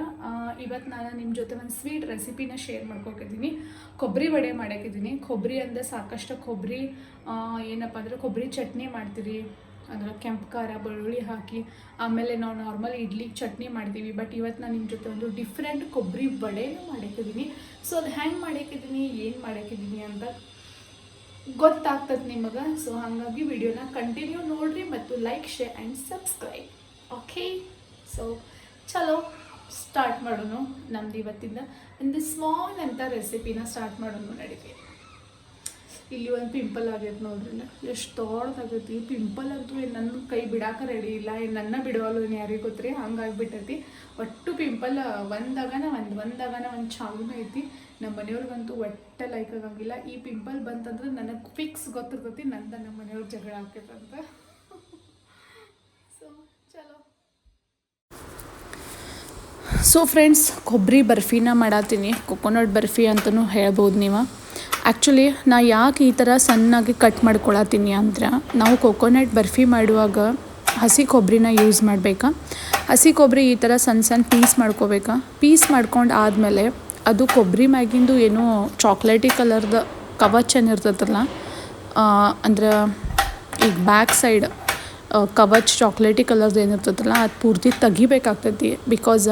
ಇವತ್ತು ನಾನು ನಿಮ್ಮ ಜೊತೆ ಒಂದು ಸ್ವೀಟ್ ರೆಸಿಪಿನ ಶೇರ್ ಮಾಡ್ಕೊತಿದ್ದೀನಿ ಕೊಬ್ಬರಿ ವಡೆ ಮಾಡಾಕಿದ್ದೀನಿ ಕೊಬ್ಬರಿ ಅಂದರೆ ಸಾಕಷ್ಟು ಕೊಬ್ಬರಿ ಏನಪ್ಪ ಅಂದ್ರೆ ಕೊಬ್ಬರಿ ಚಟ್ನಿ ಮಾಡ್ತೀರಿ. ಅಂದ್ರೆ ಕೆಂಪು ಖಾರ, ಬೆಳ್ಳುಳ್ಳಿ ಹಾಕಿ, ಆಮೇಲೆ ನಾವು ನಾರ್ಮಲ್ ಇಡ್ಲಿಗೆ ಚಟ್ನಿ ಮಾಡ್ತೀವಿ. ಬಟ್ ಇವತ್ತು ನಾನು ನಿಮ್ಮ ಜೊತೆ ಒಂದು ಡಿಫ್ರೆಂಟ್ ಕೊಬ್ಬರಿ ವಡೆನೂ ಮಾಡಾಕಿದ್ದೀನಿ ಸೊ ಅದು ಹೆಂಗೆ ಮಾಡಾಕಿದ್ದೀನಿ ಏನು ಮಾಡಾಕಿದ್ದೀನಿ ಅಂತ ಗೊತ್ತಾಗ್ತದೆ ನಿಮಗೆ. ಸೊ ಹಾಗಾಗಿ ವಿಡಿಯೋನ ಕಂಟಿನ್ಯೂ ನೋಡ್ರಿ ಮತ್ತು like share and subscribe okay so ಚಲೋ. ಸ್ಟಾರ್ಟ್ ಮಾಡೋಣ ನಮ್ದು ಇವತ್ತಿಂದ. ಒಂದು ಸ್ಮಾಲ್ ಅಂತ ರೆಸಿಪಿನ ಸ್ಟಾರ್ಟ್ ಮಾಡೋಣ ನಡೀತೀವಿ ಇಲ್ಲಿ ಒಂದು ಪಿಂಪಲ್ ಆಗೈತೆ ನೋಡ್ರಿ ಎಷ್ಟು ದೊಡ್ಡದಾಗೈತಿ ಪಿಂಪಲ್ ಅಂತೂ ನನ್ನ ಕೈ ಬಿಡಾಕ ರೆಡಿ ಇಲ್ಲ. ಏನು ನನ್ನ ಬಿಡೋಲ್ಲ ಯಾರಿಗೆ ಗೊತ್ತ್ರಿ? ಹಂಗಾಗ್ಬಿಟ್ಟೈತಿ ಒಟ್ಟು ಪಿಂಪಲ್ ಒಂದಾಗನ ಒಂದು ಒಂದಾಗನ ಒಂದು ಚಾಲೂನ ಐತಿ. ನಮ್ಮ ಮನೆಯವ್ರಿಗಂತೂ ಒಟ್ಟೆ ಲೈಕ್ ಆಗಂಗಿಲ್ಲ. ಈ ಪಿಂಪಲ್ ಬಂತಂದ್ರೆ ನನಗೆ ಫಿಕ್ಸ್ ಗೊತ್ತಿರ್ತೈತಿ, ನಂದ ನಮ್ಮ ಮನೆಯವ್ರ ಜಗಳ ಆಕೈತಂತ ಸೊ ಚಲೋ. ಸೊ ಫ್ರೆಂಡ್ಸ್ ಕೊಬ್ಬರಿ ಬರ್ಫಿನ ಮಾಡತ್ತೀನಿ ಕೊಕೊನಟ್ ಬರ್ಫಿ ಅಂತಲೂ ಹೇಳ್ಬೋದು ನೀವು. ಆ್ಯಕ್ಚುಲಿ ನಾ ಯಾಕೆ ಈ ಥರ ಸಣ್ಣಾಗಿ ಕಟ್ ಮಾಡ್ಕೊಳತ್ತೀನಿ ಅಂದ್ರೆ, ನಾವು ಕೊಕೊನಟ್ ಬರ್ಫಿ ಮಾಡುವಾಗ ಹಸಿ ಕೊಬ್ಬರಿನ ಯೂಸ್ ಮಾಡಬೇಕಾ? ಹಸಿ ಕೊಬ್ಬರಿ ಈ ಥರ ಸಣ್ಣ ಸಣ್ಣ ಪೀಸ್ ಮಾಡ್ಕೋಬೇಕಾ? ಪೀಸ್ ಮಾಡ್ಕೊಂಡು ಆದಮೇಲೆ ಅದು ಕೊಬ್ಬರಿ ಮ್ಯಾಗಿಂದು ಏನೋ ಚಾಕ್ಲೇಟಿ ಕಲರ್ದ ಕವಚ್ ಏನಿರ್ತದಲ್ಲ ಅಂದ್ರೆ ಈಗ ಬ್ಯಾಕ್ ಸೈಡ್ ಕವಚ್ ಚಾಕ್ಲೇಟಿ ಕಲರ್ದು ಏನಿರ್ತದಲ್ಲ ಅದು ಪೂರ್ತಿ ತೆಗಿಬೇಕಾಗ್ತೈತಿ. ಬಿಕಾಸ್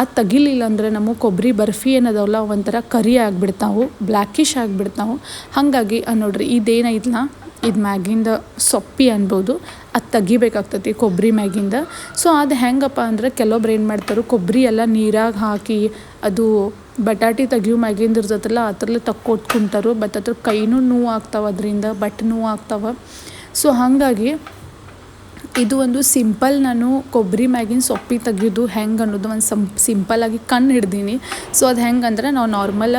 ಅದು ತೆಗಿಲಿಲ್ಲ ಅಂದರೆ ನಮಗೆ ಕೊಬ್ಬರಿ ಬರ್ಫಿ ಏನದವಲ್ಲ, ಒಂಥರ ಕರಿ ಆಗಿಬಿಡ್ತಾವು ಬ್ಲ್ಯಾಕಿಶ್ ಆಗಿಬಿಡ್ತಾವೆ. ಹಾಗಾಗಿ, ಆ ನೋಡ್ರಿ ಇದೇನೈತಲ್ಲ ಇದು ಮ್ಯಾಗಿಂದ ಸೊಪ್ಪಿ ಅನ್ಬೋದು. ಅದು ತೆಗಿಬೇಕಾಗ್ತತಿ ಕೊಬ್ಬರಿ ಮ್ಯಾಗಿಂದ. ಸೊ ಅದು ಹೆಂಗಪ್ಪ ಅಂದ್ರೆ ಕೆಲವೊಬ್ರು ಏನು ಮಾಡ್ತಾರೆ ಕೊಬ್ಬರಿ ಎಲ್ಲ ನೀರಾಗ ಹಾಕಿ ಅದು ಬಟಾಟಿ ತೆಗಿಯೋ ಮ್ಯಾಗಿಂದ ಇರ್ತೈತಲ್ಲ, ಅದ್ರಲ್ಲೇ ತಕ್ಕೊಟ್ ಕುಂತಾರು. ಬಟ್ ಅದ್ರ ಕೈನೂ ನೋವು ಆಗ್ತಾವೆ ಅದರಿಂದ, ಬಟ್ ನೋವು ಆಗ್ತಾವೆ. ಸೊ ಹಾಗಾಗಿ ಇದು ಒಂದು ಸಿಂಪಲ್ ನಾನು ಕೊಬ್ಬರಿ ಮ್ಯಾಗಿನ ಸೊಪ್ಪಿ ತೆಗೆಯೋದು ಹೆಂಗೆ ಅನ್ನೋದು ಒಂದು ಸಂ ಸಿಂಪಲ್ಲಾಗಿ ಕಣ್ಣು ಹಿಡ್ದೀನಿ. ಸೊ ಅದು ಹೆಂಗೆ ಅಂದ್ರೆ ನಾವು ನಾರ್ಮಲ್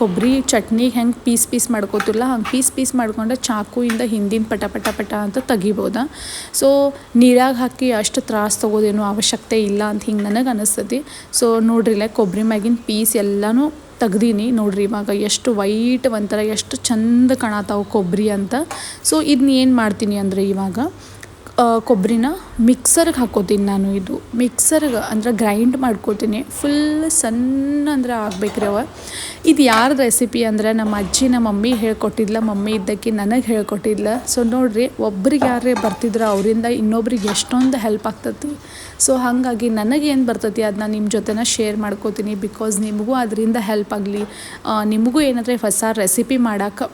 ಕೊಬ್ಬರಿ ಚಟ್ನಿ ಹೆಂಗೆ ಪೀಸ್ ಪೀಸ್ ಮಾಡ್ಕೋತಿಲ್ಲ ಹಂಗೆ ಪೀಸ್ ಪೀಸ್ ಮಾಡ್ಕೊಂಡು ಚಾಕುಯಿಂದ ಹಿಂದಿನ ಪಟ ಪಟ ಪಟ ಅಂತ ತೆಗಿಬೋದ. ಸೊ ನೀರಾಗ ಹಾಕಿ ಅಷ್ಟು ತ್ರಾಸ ತೊಗೋದೇನು ಅವಶ್ಯಕತೆ ಇಲ್ಲ ಅಂತ ಹಿಂಗೆ ನನಗೆ ಅನಿಸ್ತತಿ. ಸೊ ನೋಡ್ರಿಲ್ಲ ಕೊಬ್ಬರಿ ಮ್ಯಾಗಿನ ಪೀಸ್ ಎಲ್ಲನೂ ತೆಗ್ದೀನಿ ನೋಡ್ರಿ ಇವಾಗ ಎಷ್ಟು ವೈಟ್ ಒಂಥರ, ಎಷ್ಟು ಚಂದ ಕಾಣತಾವು ಕೊಬ್ಬರಿ ಅಂತ. ಸೊ ಇದನ್ನ ಏನು ಮಾಡ್ತೀನಿ ಅಂದರೆ ಇವಾಗ ಕೊಬ್ಬರಿನ ಮಿಕ್ಸರ್ಗೆ ಹಾಕೋತೀನಿ ನಾನು ಇದು. ಮಿಕ್ಸರ್ಗೆ ಅಂದ್ರೆ ಗ್ರೈಂಡ್ ಮಾಡ್ಕೋತೀನಿ. ಫುಲ್ ಸಣ್ಣ ಅಂದ್ರೆ ಆಗ್ಬೇಕ್ರಿ ಅವ ಇದು ಯಾರ್ದು ರೆಸಿಪಿ ಅಂದ್ರೆ ನಮ್ಮ ಅಜ್ಜಿ, ನಮ್ಮ ಮಮ್ಮಿ ಹೇಳ್ಕೊಟ್ಟಿದ್ಲ, ಮಮ್ಮಿ ಇದ್ದಕ್ಕೆ ನನಗೆ ಹೇಳ್ಕೊಟ್ಟಿದ್ಲ. ಸೊ ನೋಡಿರಿ, ಒಬ್ರಿಗೆ ಯಾರೇ ಬರ್ತಿದ್ರು ಅವರಿಂದ ಇನ್ನೊಬ್ರಿಗೆ ಎಷ್ಟೊಂದು ಹೆಲ್ಪ್ ಆಗ್ತತಿ. ಸೊ ಹಾಗಾಗಿ ನನಗೆ ಏನು ಬರ್ತೈತಿ ಅದನ್ನ ನಿಮ್ಮ ಜೊತೆನ ಶೇರ್ ಮಾಡ್ಕೋತೀನಿ ಬಿಕಾಸ್ ನಿಮಗೂ ಅದರಿಂದ ಹೆಲ್ಪ್ ಆಗಲಿ. ನಿಮಗೂ ಏನಾದರೆ ಹೊಸ ರೆಸಿಪಿ ಮಾಡೋಕೆ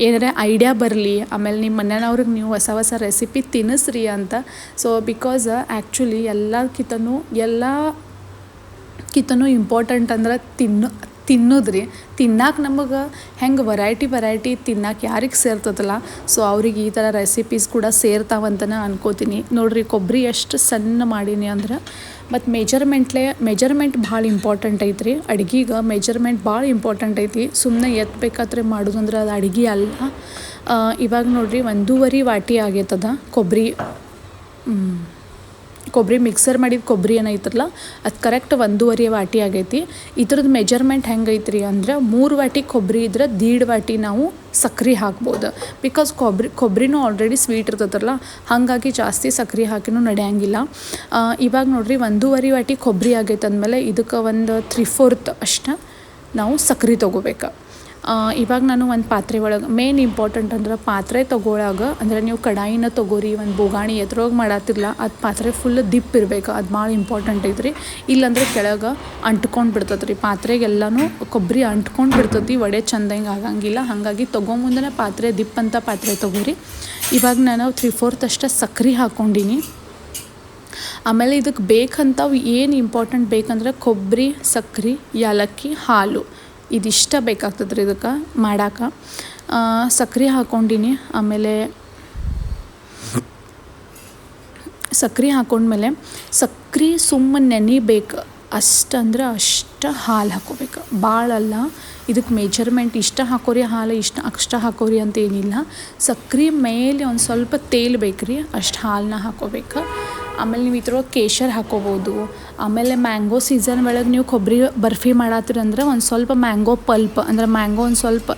ಏನಾರ ಐಡಿಯಾ ಬರಲಿ, ಆಮೇಲೆ ನಿಮ್ಮ ಮನೆಯವ್ರಿಗೆ ನೀವು ಹೊಸ ಹೊಸ ರೆಸಿಪಿ ತಿನ್ನಿಸ್ರಿ ಅಂತ. ಸೊ ಬಿಕಾಸ್ ಆ್ಯಕ್ಚುಲಿ ಎಲ್ಲಕ್ಕಿಂತನೂ ಎಲ್ಲ ಕಿತನೂ ಇಂಪಾರ್ಟೆಂಟ್ ಅಂದ್ರೆ ತಿನ್ನು ತಿನ್ನೋದ್ರಿ ತಿನ್ನಕ್ಕೆ ನಮಗೆ ಹೆಂಗೆ ವೆರೈಟಿ ವೆರೈಟಿ ತಿನ್ನಕ್ಕೆ ಯಾರಿಗೆ ಸೇರ್ತದಲ್ಲ. ಸೊ ಅವ್ರಿಗೆ ಈ ಥರ ರೆಸಿಪೀಸ್ ಕೂಡ ಸೇರ್ತಾವಂತನ ಅನ್ಕೋತೀನಿ. ನೋಡಿರಿ ಕೊಬ್ಬರಿ ಎಷ್ಟು ಸಣ್ಣ ಮಾಡೀನಿ ಅಂದ್ರೆ ಮತ್ತು ಮೆಜರ್ಮೆಂಟ್ಲೆ ಮೆಜರ್ಮೆಂಟ್ ಭಾಳ ಇಂಪಾರ್ಟೆಂಟ್ ಐತ್ರಿ. ಅಡ್ಗಿಗೆ ಮೆಜರ್ಮೆಂಟ್ ಭಾಳ ಇಂಪಾರ್ಟೆಂಟ್ ಐತಿ. ಸುಮ್ಮನೆ ಎತ್ತಬೇಕಾದ್ರೆ ಮಾಡೋದಂದ್ರೆ ಅದು ಅಡುಗೆ ಅಲ್ಲ. ಇವಾಗ ನೋಡ್ರಿ ಒಂದೂವರೆ ವಾಟಿ ಆಗೈತದ ಕೊಬ್ಬರಿ ಕೊಬ್ಬರಿ ಮಿಕ್ಸರ್ ಮಾಡಿದ ಕೊಬ್ಬರಿ ಏನೈತಲ್ಲ, ಅದು ಕರೆಕ್ಟ್ ಒಂದೂವರೆ ವಾಟಿ ಆಗೈತಿ. ಇದ್ರದ್ದು ಮೆಜರ್ಮೆಂಟ್ ಹೆಂಗೈತ್ರಿ ಅಂದ್ರೆ ಮೂರು ವಾಟಿ ಕೊಬ್ಬರಿ ಇದ್ರೆ ದೀಡ್ ವಾಟಿ ನಾವು ಸಕ್ರೆ ಹಾಕ್ಬೋದು. ಬಿಕಾಸ್ ಕೊಬ್ಬರಿ, ಕೊಬ್ಬರಿನೂ ಆಲ್ರೆಡಿ ಸ್ವೀಟ್ ಇರ್ತದಲ್ಲ ಹಾಗಾಗಿ ಜಾಸ್ತಿ ಸಕ್ರೆ ಹಾಕಿನೂ ನಡೆಯಂಗಿಲ್ಲ. ಇವಾಗ ನೋಡ್ರಿ ಒಂದೂವರೆ ವಾಟಿ ಕೊಬ್ಬರಿ ಆಗೈತೆ ಅಂದಮೇಲೆ ಇದಕ್ಕೆ ಒಂದು ತ್ರೀ ಫೋರ್ತ್ ಅಷ್ಟು ನಾವು ಸಕ್ರೆ ತೊಗೋಬೇಕು. ಇವಾಗ ನಾನು ಒಂದು ಪಾತ್ರೆ ಒಳಗೆ ಮೇನ್ ಇಂಪಾರ್ಟೆಂಟ್ ಅಂದ್ರೆ ಪಾತ್ರೆ ತೊಗೊಳಾಗ, ಅಂದ್ರೆ ನೀವು ಕಡಾಯಿನ ತೊಗೋರಿ, ಒಂದು ಬೋಗಾಣಿ ಎದುರೋಗಿ ಮಾಡತ್ತಿರಲ್ಲ ಅದು ಪಾತ್ರೆ ಫುಲ್ ದಿಪ್ ಇರಬೇಕು, ಅದು ಭಾಳ ಇಂಪಾರ್ಟೆಂಟ್ ಐತ್ರಿ. ಇಲ್ಲಾಂದ್ರೆ ಕೆಳಗೆ ಅಂಟ್ಕೊಂಡು ಬಿಡ್ತದೆ ರೀ ಪಾತ್ರೆಗೆಲ್ಲನೂ ಕೊಬ್ಬರಿ ಅಂಟ್ಕೊಂಡು ಬಿಡ್ತೈತಿ, ವಡೆ ಚಂದಂಗೆ ಆಗಂಗಿಲ್ಲ. ಹಾಗಾಗಿ ತೊಗೊಂಬಂದ್ರೆ ಪಾತ್ರೆ ದಿಪ್ ಅಂತ ಪಾತ್ರೆ ತೊಗೋರಿ. ಇವಾಗ ನಾನು ತ್ರೀ ಫೋರ್ತ್ ಅಷ್ಟೇ ಸಕ್ರೆ ಹಾಕ್ಕೊಂಡಿನಿ ಆಮೇಲೆ ಇದಕ್ಕೆ ಬೇಕಂತ ಏನು ಇಂಪಾರ್ಟೆಂಟ್ ಬೇಕಂದ್ರೆ ಕೊಬ್ಬರಿ ಸಕ್ರೆ, ಯಾಲಕ್ಕಿ, ಹಾಲು. ಇದಿಷ್ಟ ಬೇಕಾಗ್ತದೆ ರೀ ಇದಕ್ಕೆ? ಮಾಡಾಕ? ಸಕ್ರೆ ಹಾಕ್ಕೊಂಡಿನಿ ಆಮೇಲೆ ಸಕ್ರೆ ಹಾಕೊಂಡ್ಮೇಲೆ ಸಕ್ರೆ ಸುಮ್ಮನೆ ನೆನಿಬೇಕು. ಅಷ್ಟಂದ್ರೆ ಅಷ್ಟು ಹಾಲು ಹಾಕೋಬೇಕು. ಭಾಳ ಅಲ್ಲ ಇದಕ್ಕೆ ಮೆಜರ್ಮೆಂಟ್ ಇಷ್ಟ ಹಾಕೋರಿ, ಹಾಲು ಇಷ್ಟ ಅಷ್ಟ ಹಾಕೋರಿ ಅಂತ ಏನಿಲ್ಲ. ಸಕ್ರೆ ಮೇಲೆ ಒಂದು ಸ್ವಲ್ಪ ತೇಲ್ಬೇಕು ರೀ ಅಷ್ಟು ಹಾಲನ್ನ ಹಾಕೋಬೇಕು. ಆಮೇಲೆ ನೀವು ಇದ್ರೊಳಗೆ ಕೇಶರ್ ಹಾಕೋಬೋದು. ಆಮೇಲೆ ಮ್ಯಾಂಗೋ ಸೀಸನ್ ಒಳಗೆ ನೀವು ಕೊಬ್ಬರಿ ಬರ್ಫಿ ಮಾಡತ್ತೀರಿ ಅಂದ್ರೆ ಒಂದು ಸ್ವಲ್ಪ ಮ್ಯಾಂಗೋ ಪಲ್ಪ್, ಅಂದ್ರೆ ಮ್ಯಾಂಗೋ ಒಂದು ಸ್ವಲ್ಪ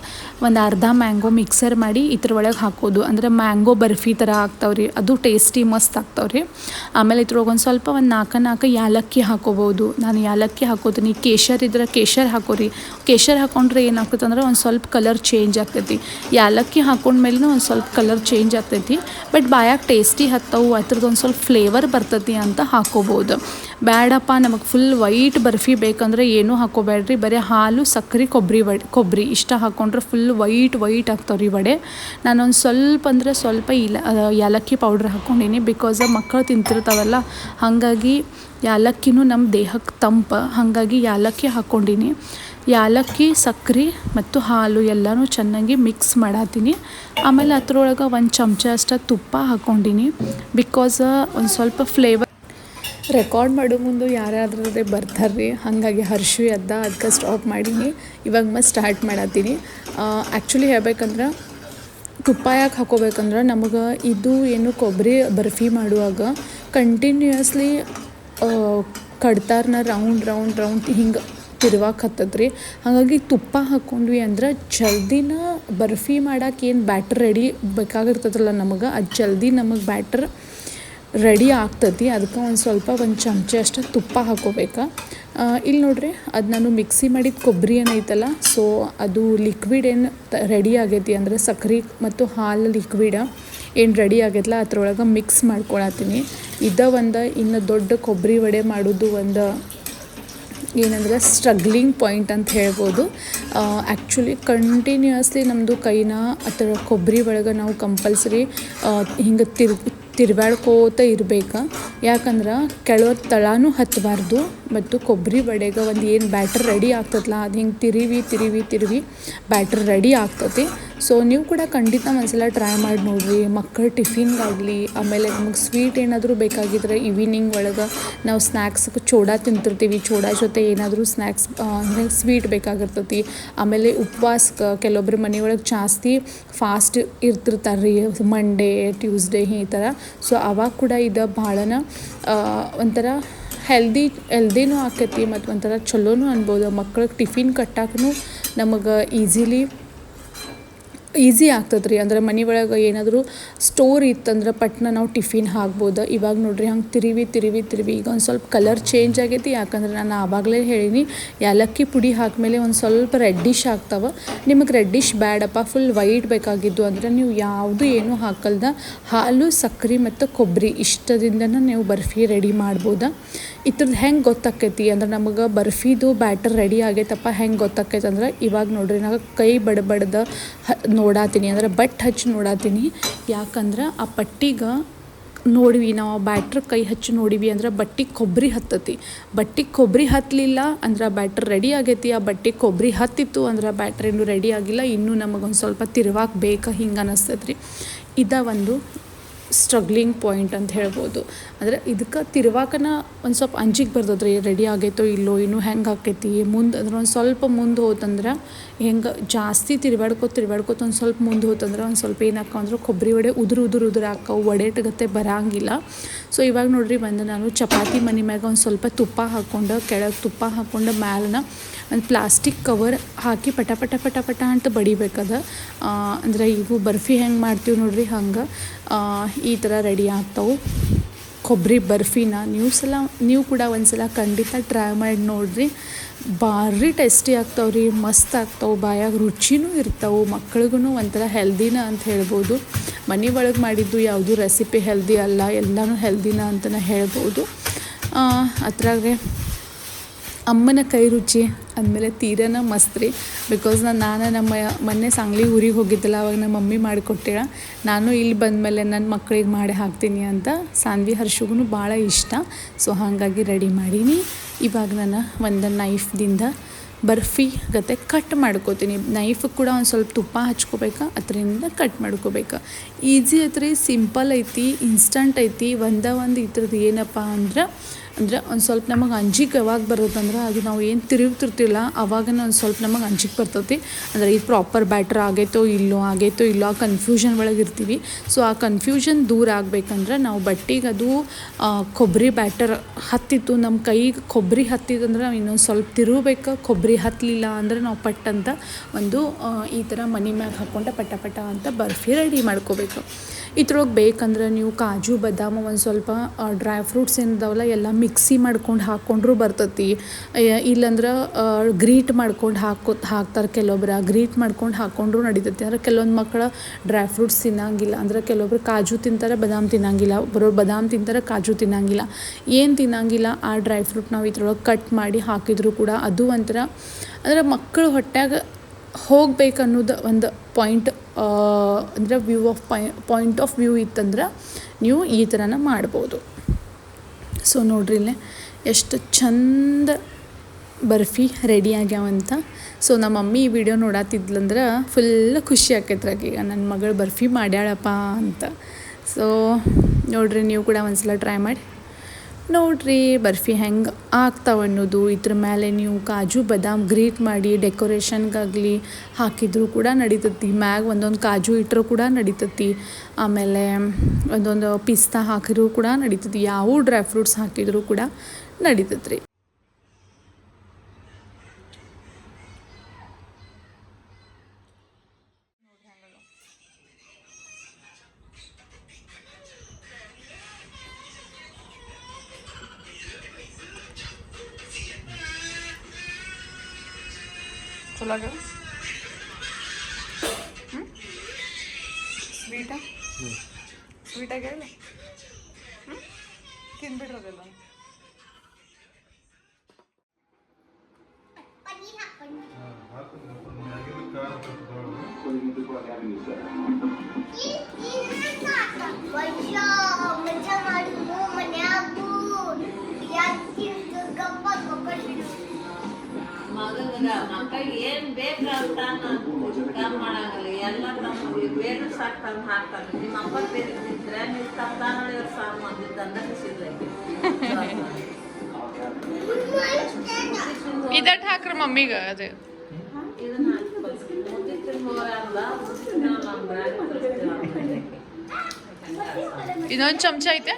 ಒಂದು ಅರ್ಧ ಮ್ಯಾಂಗೋ ಮಿಕ್ಸರ್ ಮಾಡಿ ಇದ್ರ ಒಳಗೆ ಹಾಕೋದು. ಅಂದ್ರೆ ಮ್ಯಾಂಗೋ ಬರ್ಫಿ ಥರ ಆಗ್ತಾವ್ರಿ. ಅದು ಟೇಸ್ಟಿ ಮಸ್ತ್ ಆಗ್ತಾವ್ರಿ. ಆಮೇಲೆ ಇದ್ರೊಳಗೆ ಒಂದು ಸ್ವಲ್ಪ ಒಂದು ನಾಲ್ಕು ನಾಲ್ಕು ಯಾಲಕ್ಕಿ ಹಾಕೋಬೋದು. ನಾನು ಯಾಲಕ್ಕಿ ಹಾಕೋತೀನಿ. ಕೇಶರ್ ಇದ್ರೆ ಕೇಶರ್ ಹಾಕೋರಿ. ಕೇಶರ್ ಹಾಕೊಂಡ್ರೆ ಏನಾಗ್ತದೆ ಅಂದ್ರೆ ಒಂದು ಸ್ವಲ್ಪ ಕಲರ್ ಚೇಂಜ್ ಆಗ್ತೈತಿ. ಯಾಲಕ್ಕಿ ಹಾಕೊಂಡ್ಮೇಲೆ ಒಂದು ಸ್ವಲ್ಪ ಕಲರ್ ಚೇಂಜ್ ಆಗ್ತೈತಿ. ಬಟ್ ಬಾಯಾಗ ಟೇಸ್ಟಿ ಹತ್ತವು. ಅದ್ರದ್ದು ಒಂದು ಸ್ವಲ್ಪ ಫ್ಲೇವರ್ ಬರ್ತೈತಿ ಅಂತ ಹಾಕೋಬೋದು. ಬೇಡಪ್ಪ ನಮಗೆ ಫುಲ್ ವೈಟ್ ಬರ್ಫಿ ಬೇಕಂದ್ರೆ ಏನೂ ಹಾಕೋಬೇಡ್ರಿ ಬರೀ ಹಾಲು, ಸಕ್ಕರೆ ಕೊಬ್ಬರಿ ವಡೆ ಕೊಬ್ಬರಿ ಇಷ್ಟ ಹಾಕ್ಕೊಂಡ್ರೆ ಫುಲ್ ವೈಟ್ ವೈಟ್ ಆಗ್ತಾವ್ರಿ ವಡೆ. ನಾನೊಂದು ಸ್ವಲ್ಪ ಅಂದರೆ ಸ್ವಲ್ಪ ಇಲ್ಲ ಏಲಕ್ಕಿ ಪೌಡ್ರ್ ಹಾಕ್ಕೊಂಡೀನಿ ಬಿಕಾಸ್ ಮಕ್ಕಳು ತಿಂತಿರ್ತಾವಲ್ಲ, ಹಾಗಾಗಿ ಏಲಕ್ಕಿನೂ ನಮ್ಮ ದೇಹಕ್ಕೆ ತಂಪು. ಹಾಗಾಗಿ ಏಲಕ್ಕಿ ಹಾಕ್ಕೊಂಡಿನಿ ಯಾಲಕ್ಕಿ, ಸಕ್ರೆ ಮತ್ತು ಹಾಲು ಎಲ್ಲನೂ ಚೆನ್ನಾಗಿ ಮಿಕ್ಸ್ ಮಾಡತ್ತೀನಿ ಆಮೇಲೆ ಅದ್ರೊಳಗೆ ಒಂದು ಚಮಚ ಅಷ್ಟು ತುಪ್ಪ ಹಾಕ್ಕೊಂಡಿನಿ. ಬಿಕಾಸ್ ಒಂದು ಸ್ವಲ್ಪ ಫ್ಲೇವರ್ ರೆಕಾರ್ಡ್ ಮಾಡೋ ಮುಂದೆ ಯಾರಾದ್ರೇ ಬರ್ತಾರೆ ರೀ ಹಾಗಾಗಿ ಹರ್ಷು ಎದ್ದ ಅದಕ್ಕೆ ಸ್ಟಾಪ್ ಮಾಡೀನಿ. ಇವಾಗ ಮತ್ತೆ ಸ್ಟಾರ್ಟ್ ಮಾಡತ್ತೀನಿ ಆ್ಯಕ್ಚುಲಿ ಹೇಳ್ಬೇಕಂದ್ರೆ ತುಪ್ಪ ಯಾಕೆ ಹಾಕೋಬೇಕಂದ್ರೆ ನಮಗೆ ಇದು ಏನು ಕೊಬ್ಬರಿ ಬರ್ಫಿ ಮಾಡುವಾಗ ಕಂಟಿನ್ಯೂಯಸ್ಲಿ ಕಡ್ತಾರನ್ನ ರೌಂಡ್ ರೌಂಡ್ ರೌಂಡ್ ಹಿಂಗೆ ತಿರ್ವಾಕ್ ಹತ್ತದ್ರಿ ಹಾಗಾಗಿ ತುಪ್ಪ ಹಾಕ್ಕೊಂಡ್ವಿ ಅಂದ್ರೆ ಜಲ್ದಿನ ಬರ್ಫಿ ಮಾಡಕ್ಕೆ ಏನು ಬ್ಯಾಟ್ರ್ ರೆಡಿ ಬೇಕಾಗಿರ್ತದಲ್ಲ ನಮಗೆ, ಅದು ಜಲ್ದಿ ನಮಗೆ ಬ್ಯಾಟ್ರ್ ರೆಡಿ ಆಗ್ತತಿ ಅದಕ್ಕೆ ಒಂದು ಸ್ವಲ್ಪ ಒಂದು ಚಮಚ ಅಷ್ಟು ತುಪ್ಪ ಹಾಕೋಬೇಕು. ಇಲ್ಲಿ ನೋಡ್ರಿ, ಅದು ನಾನು ಮಿಕ್ಸಿ ಮಾಡಿದ ಕೊಬ್ಬರಿ ಏನೈತಲ್ಲ ಸೊ ಅದು ಲಿಕ್ವಿಡ್ ಏನು ರೆಡಿ ಆಗೈತಿ ಅಂದರೆ ಸಕ್ರೆ ಮತ್ತು ಹಾಲು ಲಿಕ್ವಿಡ ಏನು ರೆಡಿ ಆಗೈತಲ್ಲ ಅದ್ರೊಳಗೆ ಮಿಕ್ಸ್ ಮಾಡ್ಕೊಳತ್ತೀನಿ. ಇದ ಒಂದು ಇನ್ನು ದೊಡ್ಡ ಕೊಬ್ಬರಿ ವಡೆ ಮಾಡೋದು ಒಂದು ಏನಂದ್ರೆ ಸ್ಟ್ರಗ್ಲಿಂಗ್ ಪಾಯಿಂಟ್ ಅಂತ ಹೇಳ್ಬೋದು. ಆ್ಯಕ್ಚುಲಿ ಕಂಟಿನ್ಯೂಯಸ್ಲಿ ನಮ್ಮದು ಕೈನ ಅಥವಾ ಕೊಬ್ಬರಿ ಒಳಗೆ ನಾವು ಕಂಪಲ್ಸರಿ ಹಿಂಗೆ ತಿರು, ತಿರ್ಬ್ಯಾಡ್ಕೋತ ಇರಬೇಕು. ಯಾಕಂದ್ರೆ ಕೆಳೋ ತಳನೂ ಹತ್ತಬಾರ್ದು ಮತ್ತು ಕೊಬ್ಬರಿ ವಡೆಗೆ ಒಂದು ಏನು ಬ್ಯಾಟರ್ ರೆಡಿ ಆಗ್ತದಲ್ಲ ಅದು ಹಿಂಗೆ ತಿರುವಿ ತಿರುವಿ ತಿರುವಿ ಬ್ಯಾಟ್ರ್ ರೆಡಿ ಆಗ್ತೈತಿ. ಸೊ ನೀವು ಕೂಡ ಖಂಡಿತ ಒಂದ್ಸಲ ಟ್ರೈ ಮಾಡಿ ನೋಡಿರಿ. ಮಕ್ಕಳ ಟಿಫಿನ್ಗಾಗಲಿ, ಆಮೇಲೆ ನಮಗೆ ಸ್ವೀಟ್ ಏನಾದರೂ ಬೇಕಾಗಿದ್ರೆ ಈವ್ನಿಂಗ್ ಒಳಗೆ ನಾವು ಸ್ನ್ಯಾಕ್ಸ್ಗೆ ಚೋಡ ತಿಂತಿರ್ತೀವಿ. ಚೋಡ ಜೊತೆ ಏನಾದರೂ ಸ್ನ್ಯಾಕ್ಸ್ ಅಂದರೆ ಸ್ವೀಟ್ ಬೇಕಾಗಿರ್ತೈತಿ. ಆಮೇಲೆ ಉಪವಾಸಕ್ಕೆ ಕೆಲವೊಬ್ರು ಮನೆಯೊಳಗೆ ಜಾಸ್ತಿ ಫಾಸ್ಟ್ ಇರ್ತಿರ್ತಾರೆ ರೀ ಮಂಡೇ ಟ್ಯೂಸ್ಡೇ ಈ ಥರ ಸೊ ಅವಾಗ ಕೂಡ ಇದು ಭಾಳನ ಒಂಥರ ಹೆಲ್ದಿ ಹೆಲ್ದಿನೂ ಆಕೈತಿ ಮತ್ತು ಒಂಥರ ಚಲೋನೂ ಅನ್ಬೋದು. ಮಕ್ಳಿಗೆ ಟಿಫಿನ್ ಕಟ್ಟಾಕೂ ನಮಗೆ ಈಸಿಲಿ ಈಸಿ ಆಗ್ತದೆ ರೀ ಅಂದ್ರೆ ಮನೆ ಒಳಗೆ ಏನಾದರೂ ಸ್ಟೋರ್ ಇತ್ತಂದ್ರೆ ಪಟ್ನ ನಾವು ಟಿಫಿನ್ ಹಾಕ್ಬೋದು. ಇವಾಗ ನೋಡ್ರಿ ಹಂಗೆ ತಿರುವಿ ತಿರುವಿ ತಿರುವಿ. ಈಗ ಒಂದು ಸ್ವಲ್ಪ ಕಲರ್ ಚೇಂಜ್ ಆಗೈತಿ. ಯಾಕಂದ್ರೆ ನಾನು ಆವಾಗಲೇ ಹೇಳೀನಿ, ಏಲಕ್ಕಿ ಪುಡಿ ಹಾಕ್ಮೇಲೆ ಒಂದು ಸ್ವಲ್ಪ ರೆಡ್ಡಿಶ್ ಆಗ್ತಾವೆ. ನಿಮಗೆ ರೆಡ್ಡಿಶ್ ಬ್ಯಾಡಪ್ಪ ಫುಲ್ ವೈಟ್ ಬೇಕಾಗಿದ್ದು ಅಂದರೆ ನೀವು ಯಾವುದು ಏನೂ ಹಾಕಲ್ದ. ಹಾಲು ಸಕ್ಕರೆ ಮತ್ತು ಕೊಬ್ಬರಿ ಇಷ್ಟದಿಂದನೂ ನೀವು ಬರ್ಫಿ ರೆಡಿ ಮಾಡ್ಬೋದು. ಇದ್ರದ್ದು ಹೆಂಗೆ ಗೊತ್ತಾಕೈತಿ ಅಂದ್ರೆ ನಮಗೆ ಬರ್ಫಿದು ಬ್ಯಾಟರ್ ರೆಡಿ ಆಗೈತಪ್ಪ. ಹೆಂಗೆ ಗೊತ್ತಾಕೈತೆ ಅಂದ್ರೆ ಇವಾಗ ನೋಡ್ರಿ ನಾವು ಕೈ ಬಡಬಡ್ದ ಹ ನೋಡಾತೀನಿ ಅಂದ್ರೆ ಬಟ್ ಹಚ್ಚಿ ನೋಡಾತೀನಿ. ಯಾಕಂದ್ರೆ ಆ ಪಟ್ಟಿಗೆ ನೋಡಿವಿ ನಾವು ಬ್ಯಾಟ್ರ್ ಕೈ ಹಚ್ಚಿ ನೋಡಿವಿ ಅಂದ್ರೆ ಬಟ್ಟಿಗೆ ಕೊಬ್ಬರಿ ಹತ್ತತಿ. ಬಟ್ಟಿಗೆ ಕೊಬ್ಬರಿ ಹತ್ತಲಿಲ್ಲ ಅಂದ್ರೆ ಬ್ಯಾಟ್ರ್ ರೆಡಿ ಆಗೈತಿ. ಆ ಬಟ್ಟೆ ಕೊಬ್ಬರಿ ಹತ್ತಿತ್ತು ಅಂದ್ರೆ ಬ್ಯಾಟ್ರ್ ಇನ್ನೂ ರೆಡಿ ಆಗಿಲ್ಲ. ಇನ್ನೂ ನಮಗೊಂದು ಸ್ವಲ್ಪ ತಿರುವಾಕ ಬೇಕು ಹಿಂಗೆ ಅನ್ನಿಸ್ತೈತೆ ಇದ ಒಂದು ಸ್ಟ್ರಗ್ಲಿಂಗ್ ಪಾಯಿಂಟ್ ಅಂತ ಹೇಳ್ಬೋದು. ಅಂದರೆ ಇದಕ್ಕೆ ತಿರುವಾಕನ ಒಂದು ಸ್ವಲ್ಪ ಅಂಜಿಗೆ ಬರ್ತದ್ರಿ ರೆಡಿ ಆಗೈತೋ ಇಲ್ಲೋ, ಇನ್ನೂ ಹೆಂಗೆ ಆಕೈತಿ, ಮುಂದೆ ಅಂದ್ರೆ ಒಂದು ಸ್ವಲ್ಪ ಮುಂದೆ ಹೋತಂದ್ರೆ ಹೆಂಗೆ ಜಾಸ್ತಿ ತಿರುವಾಡ್ಕೋ ತಿರ್ಗಾಡ್ಕೋತ ಒಂದು ಸ್ವಲ್ಪ ಮುಂದೆ ಹೋತಂದ್ರೆ ಒಂದು ಸ್ವಲ್ಪ ಏನಾಕ ಅಂದ್ರೆ ಕೊಬ್ಬರಿ ವಡೆ ಉದುರು ಉದುರು ಉದುರು ಹಾಕವು ಒಡೆಟ್ಗತ್ತೆ ಬರಂಗಿಲ್ಲ. ಸೊ ಇವಾಗ ನೋಡ್ರಿ ಬಂದು ನಾನು ಚಪಾತಿ ಮನೆ ಮ್ಯಾಗ ಒಂದು ಸ್ವಲ್ಪ ತುಪ್ಪ ಹಾಕ್ಕೊಂಡು ಕೆಳಗೆ ತುಪ್ಪ ಹಾಕ್ಕೊಂಡು ಮ್ಯಾಲನ ಒಂದು ಪ್ಲಾಸ್ಟಿಕ್ ಕವರ್ ಹಾಕಿ ಪಟ ಪಟ ಪಟ ಪಟ ಅಂತ ಬಡಿಬೇಕದ. ಅಂದರೆ ಈಗ ಬರ್ಫಿ ಹೆಂಗೆ ಮಾಡ್ತೀವಿ ನೋಡ್ರಿ ಹಂಗೆ. ಈ ಥರ ರೆಡಿ ಆಗ್ತಾವೆ. ಕೊಬ್ಬರಿ ಬರ್ಫಿನ, ನೀವು ಸಲ, ನೀವು ಕೂಡ ಒಂದ್ಸಲ ಖಂಡಿತ ಟ್ರೈ ಮಾಡಿ ನೋಡಿರಿ. ಭಾರಿ ಟೇಸ್ಟಿ ಆಗ್ತಾವೆ ರೀ, ಮಸ್ತ್ ಆಗ್ತಾವೆ, ಬಾಯಾಗ ರುಚಿನೂ ಇರ್ತಾವೆ ಮಕ್ಳಿಗೂ ಒಂಥರ ಹೆಲ್ದಿನ ಅಂತ ಹೇಳ್ಬೋದು. ಮನೆ ಒಳಗೆ ಮಾಡಿದ್ದು ಯಾವುದು ರೆಸಿಪಿ ಹೆಲ್ದಿ ಅಲ್ಲ, ಎಲ್ಲನೂ ಹೆಲ್ದಿನ ಅಂತಲೇ ಹೇಳ್ಬೋದು. ಅದ್ರಾಗೆ ಅಮ್ಮನ ಕೈ ರುಚಿ ಅಂದಮೇಲೆ ತೀರನ ಮಸ್ತ್ ರೀ ಬಿಕಾಸ್ ನಾನು ನಾನು ನಮ್ಮ ಮೊನ್ನೆ ಸಾಂಗ್ಲಿ ಊರಿಗೆ ಹೋಗಿದ್ದಲ್ಲ, ಅವಾಗ ನಮ್ಮ ಮಮ್ಮಿ ಮಾಡಿಕೊಟ್ಟಿರ ನಾನು ಇಲ್ಲಿ ಬಂದಮೇಲೆ ನನ್ನ ಮಕ್ಕಳಿಗೆ ಮಾಡಿ ಹಾಕ್ತೀನಿ ಅಂತ ಸಾನ್ವಿ ಹರ್ಷಗೂ ಭಾಳ ಇಷ್ಟ. ಸೊ ಹಾಗಾಗಿ ರೆಡಿ ಮಾಡೀನಿ. ಇವಾಗ ನಾನು ಒಂದು ನೈಫ್ದಿಂದ ಬರ್ಫಿ ಗತೆ ಕಟ್ ಮಾಡ್ಕೋತೀನಿ. ನೈಫ್ ಕೂಡ ಒಂದು ಸ್ವಲ್ಪ ತುಪ್ಪ ಹಚ್ಕೋಬೇಕು, ಅದರಿಂದ ಕಟ್ ಮಾಡ್ಕೋಬೇಕು. ಈಸಿ ಐತ್ರಿ ಸಿಂಪಲ್ ಐತಿ ಇನ್ಸ್ಟಂಟ್ ಐತಿ. ಒಂದ ಒಂದು ಇದ್ರದ್ದು ಏನಪ್ಪ ಅಂದ್ರೆ ಅಂದ್ರೆ ಒಂದು ಸ್ವಲ್ಪ ನಮಗೆ ಅಂಜಿಕೆ ಯಾವಾಗ ಬರ್ತದಂದ್ರೆ ಅದು ನಾವು ಏನು ತಿರುಗ್ತಿರ್ತಿಲ್ಲ, ಅವಾಗನ ಒಂದು ಸ್ವಲ್ಪ ನಮಗೆ ಅಂಜಿಕೆ ಬರ್ತೈತಿ. ಅಂದರೆ ಇದು ಪ್ರಾಪರ್ ಬ್ಯಾಟ್ರ್ ಆಗೈತೋ ಇಲ್ಲೋ ಆಗೈತೋ ಇಲ್ಲೋ, ಆ ಕನ್ಫ್ಯೂಷನ್ ಒಳಗೆ ಇರ್ತೀವಿ. ಸೊ ಆ ಕನ್ಫ್ಯೂಷನ್ ದೂರ ಆಗಬೇಕಂದ್ರೆ ನಾವು ಬಟ್ಟಿಗೆ ಅದು ಕೊಬ್ಬರಿ ಬ್ಯಾಟರ್ ಹತ್ತಿತ್ತು. ನಮ್ಮ ಕೈಗೆ ಕೊಬ್ಬರಿ ಹತ್ತಿದಂದ್ರೆ ನಾವು ಇನ್ನೊಂದು ಸ್ವಲ್ಪ ತಿರುಗಬೇಕು. ಕೊಬ್ಬರಿ ಹತ್ತಲಿಲ್ಲ ಅಂದರೆ ನಾವು ಪಟ್ಟಂತ ಒಂದು ಈ ಥರ ಮನೆ ಮ್ಯಾಗ ಹಾಕ್ಕೊಂಡೆ ಪಟ ಪಟ ಅಂತ ಬರ್ಫಿ ರೆಡಿ ಮಾಡ್ಕೋಬೇಕು. ಇದ್ರೊಳಗೆ ಬೇಕಂದ್ರೆ ನೀವು ಕಾಜು, ಬದಾಮು ಒಂದು ಸ್ವಲ್ಪ ಡ್ರೈ ಫ್ರೂಟ್ಸ್ ಏನಿದಾವಲ್ಲ ಎಲ್ಲ ಮಿಕ್ಸಿ ಮಾಡ್ಕೊಂಡು ಹಾಕ್ಕೊಂಡ್ರೂ ಬರ್ತತಿ. ಇಲ್ಲಂದ್ರೆ ಗ್ರೀಟ್ ಮಾಡ್ಕೊಂಡು ಹಾಕೋ, ಹಾಕ್ತಾರೆ ಕೆಲವೊಬ್ರು. ಗ್ರೀಟ್ ಮಾಡ್ಕೊಂಡು ಹಾಕ್ಕೊಂಡ್ರೂ ನಡಿತೈತಿ. ಅಂದ್ರೆ ಕೆಲವೊಂದು ಮಕ್ಕಳು ಡ್ರೈ ಫ್ರೂಟ್ಸ್ ತಿನ್ನಂಗಿಲ್ಲ. ಅಂದ್ರೆ ಕೆಲವೊಬ್ರು ಕಾಜು ತಿಂತಾರೆ, ಬದಾಮ್ ತಿನ್ನಂಗಿಲ್ಲ. ಒಬ್ಬರು ಬದಾಮ್ ತಿಂತಾರೆ, ಕಾಜು ತಿನ್ನಂಗಿಲ್ಲ. ಏನು ತಿನ್ನಂಗಿಲ್ಲ, ಆ ಡ್ರೈ ಫ್ರೂಟ್ ನಾವು ಇದ್ರೊಳಗೆ ಕಟ್ ಮಾಡಿ ಹಾಕಿದ್ರು ಕೂಡ ಅದು ಒಂಥರ, ಅಂದರೆ ಮಕ್ಕಳು ಹೊಟ್ಯಾಗ ಹೋಗ್ಬೇಕು ಅನ್ನೋದು ಒಂದು ಪಾಯಿಂಟ್ ಅಂದರೆ view of point of view ಇತ್ತಂದ್ರೆ ನೀವು ಈ ಥರನ ಮಾಡ್ಬೋದು. ಸೊ ನೋಡ್ರಿ ಇಲ್ಲೇ ಎಷ್ಟು ಚಂದ ಬರ್ಫಿ ರೆಡಿ ಆಗ್ಯಾವಂತ ಸೊ ನಮ್ಮ ಮಮ್ಮಿ ಈ ವಿಡಿಯೋ ನೋಡತ್ತಿದ್ಲಂದ್ರೆ ಫುಲ್ ಖುಷಿ ಆಕೈತ್ರಾಗ ಈಗ ನನ್ನ ಮಗಳು ಬರ್ಫಿ ಮಾಡ್ಯಾಳಪ್ಪ ಅಂತ. ಸೊ ನೋಡ್ರಿ ನೀವು ಕೂಡ ಒಂದ್ಸಲ ಟ್ರೈ ಮಾಡಿ. ನೋಡ್ರಿ, ಬರ್ಫಿ ಹೆಂಗೆ ಆಗ್ತಾವೆ ಅನ್ನೋದು. ಇದ್ರ ಮೇಲೆ ನೀವು ಕಾಜು, ಬದಾಮ್ ಗ್ರೀಟ್ ಮಾಡಿ ಡೆಕೋರೇಷನ್ಗಾಗಲಿ ಹಾಕಿದ್ರು ಕೂಡ ನಡೀತತಿ. ಮ್ಯಾಗ ಒಂದೊಂದು ಕಾಜು ಇಟ್ಟರೂ ಕೂಡ ನಡೀತತಿ. ಆಮೇಲೆ ಒಂದೊಂದು ಪಿಸ್ತಾ ಹಾಕಿದ್ರು ಕೂಡ ನಡೀತತಿ. ಯಾವ ಡ್ರೈ ಫ್ರೂಟ್ಸ್ ಹಾಕಿದ್ರು ಕೂಡ ನಡೀತತ್ರಿ. ವರ್ಷ ಮಜಾ ಮಾಡುದು ಮನ್ಯಾಗು ಯಾಕೆ ಗಪ್ಪ ಗಪ್ಪ ಮಗನಿಗೆ ಮಕ್ಕಳಿಗೆ ಏನು ಬೇಕು ಅಂತ ಕಮ್ಮಿ ಮಾಡಂಗಿಲ್ಲ. ಎಲ್ಲ ತಮ್ಮ ಬೇರೆ ಸಾಕು ತಂದು ಹಾಕ್ತಾರೆ. ನಿಮ್ಮ ಅಪ್ಪ ಬೇರೆ ನೀವು ತಂದಾನಳಿ ಸಾಕು ಅಂದಿದ್ದು ಅಂದ್ರೆ ಖುಷಿಲ್ಲ ಇದಟ್ ಹಾಕ್ರಿ ಮಮ್ಮಿಗೆ ಅದು. ಇನ್ನೊಂದು ಚಮಚ ಐತೆ?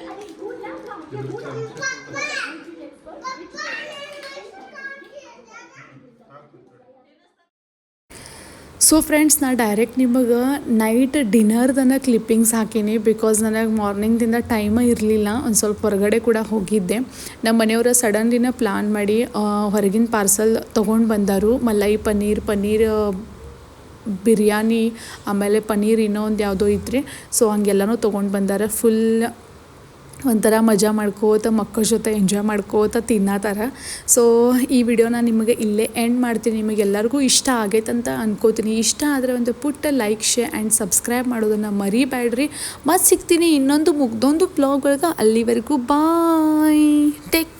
ಸೊ ಫ್ರೆಂಡ್ಸ್ ನಾ ಡೈರೆಕ್ಟ್ ನಿಮಗೆ ನೈಟ್ ಡಿನ್ನರ್ದನ ಕ್ಲಿಪ್ಪಿಂಗ್ಸ್ ಹಾಕೀನಿ ಬಿಕಾಸ್ ನನಗೆ ಮಾರ್ನಿಂಗ್ದಿಂದ ಟೈಮ ಇರಲಿಲ್ಲ. ಒಂದು ಸ್ವಲ್ಪ ಹೊರಗಡೆ ಕೂಡ ಹೋಗಿದ್ದೆ. ನಮ್ಮ ಮನೆಯವರ ಸಡನ್ಲಿನ ಪ್ಲ್ಯಾನ್ ಮಾಡಿ ಹೊರಗಿನ ಪಾರ್ಸಲ್ ತೊಗೊಂಡು ಬಂದರು. ಮಲೈ ಪನ್ನೀರ್ ಪನ್ನೀರ್ ಬಿರಿಯಾನಿ, ಆಮೇಲೆ ಪನ್ನೀರ್ ಇನ್ನೊಂದು ಯಾವುದೋ ಇದ್ರಿ ಸೊ ಹಂಗೆಲ್ಲನೂ ತೊಗೊಂಡು ಬಂದಾರ. ಫುಲ್ ಒಂಥರ ಮಜಾ ಮಾಡ್ಕೋತ, ಮಕ್ಕಳ ಜೊತೆ ಎಂಜಾಯ್ ಮಾಡ್ಕೋತ ತಿನ್ನತ್ತಾರ ಸೊ ಈ ವಿಡಿಯೋನ ನಿಮಗೆ ಇಲ್ಲೇ ಎಂಡ್ ಮಾಡ್ತೀನಿ. ನಿಮಗೆಲ್ಲರಿಗೂ ಇಷ್ಟ ಆಗೈತಂತ ಅನ್ಕೋತೀನಿ. ಇಷ್ಟ ಆದರೆ ಒಂದು ಪುಟ್ಟ ಲೈಕ್ ಶೇರ್ ಆ್ಯಂಡ್ ಸಬ್ಸ್ಕ್ರೈಬ್ ಮಾಡೋದನ್ನು ಮರಿಬೇಡ್ರಿ ಮತ್ತು ಸಿಗ್ತೀನಿ ಇನ್ನೊಂದು ಮುಗ್ದೊಂದು ಬ್ಲಾಗ್ ಒಳಗೆ. ಅಲ್ಲಿವರೆಗೂ ಬಾಯ್ ಟೇಕ್